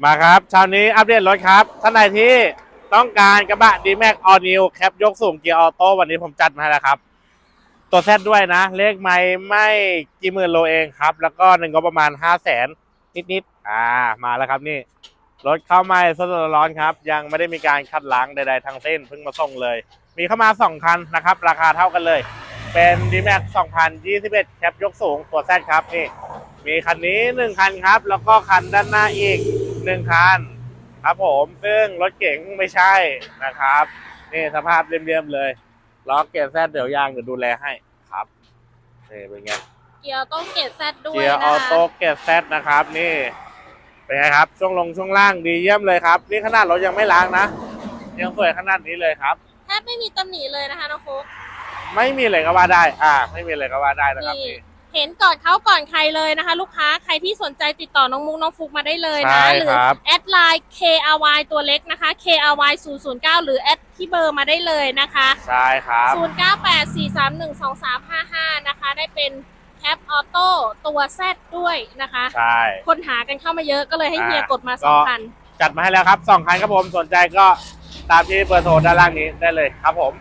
มาครับเช้านี้อัปเดตรถครับท่านใดที่ต้องการกระบะ d m a x All New แคปยกสูงเกียร์ออโต้วันนี้ผมจัดมาแล้วครับ ตัวแซดด้วยนะ เลขไม่ไม่กี่หมื่นโลเองครับ แล้วก็หนึ่งก็ประมาณห้าแสนนิดๆอ่ามาแล้วครับนี่ รถเข้ามาสดๆร้อนๆครับ ยังไม่ได้มีการคัดล้างใดๆทั้งสิ้นเพิ่งมาส่งเลย มีเข้ามา2คันนะครับ ราคาเท่ากันเลย เป็น d m a x 2021แคปยกสูงตัวแซดครับนี่มีคันนี้1คันครับ แล้วก็คันด้านหน้าอีก 1คันครับผมซึ่งรถเก๋งไม่ใช่นะครับนี่สภาพเรียมๆเลยล้อเกียร์แซดเดี๋ยวยางเดี๋ยวดูแลให้ครับนี่เป็นไงเกียร์ต้องเกรดแซดด้วยเกียร์นะออคะโต้เกียร์แซดนะครับนี่เป็นไงครับ ช่วงลงช่วงล่างดีเยี่ยมเลยครับ นี่ขนาดรถยังไม่ล้างนะยังสวยขนาดนี้เลยครับแทบไม่มีตำหนิเลยนะคะน้องฟุกไม่มีเลยก็ว่าได้ อ่า ไม่มีเลยก็ว่าได้นะครับนี่นี่ เห็นก่อนเขาก่อนใครเลยนะคะ ลูกค้าใครที่สนใจติดต่อน้องมุกน้องฟุกมาได้เลยใช่นะ หรืครับแอดไลน์ KRY ตัวเล็กนะคะ KRY 009 หรือแอดที่เบอร์มาได้เลยนะคะ ใช่ครับ 0984312355 นะคะ ได้เป็นแคปออโต้ตัวแซดด้วยนะคะ ใช่ คนหากันเข้ามาเยอะก็เลยให้อ่าเฮียกดมาสก็องพันจัดมาให้แล้วครับสองคันครับผมสนใจก็ตามที่เบอร์โทรด้านล่างนี้ได้เลยครับผม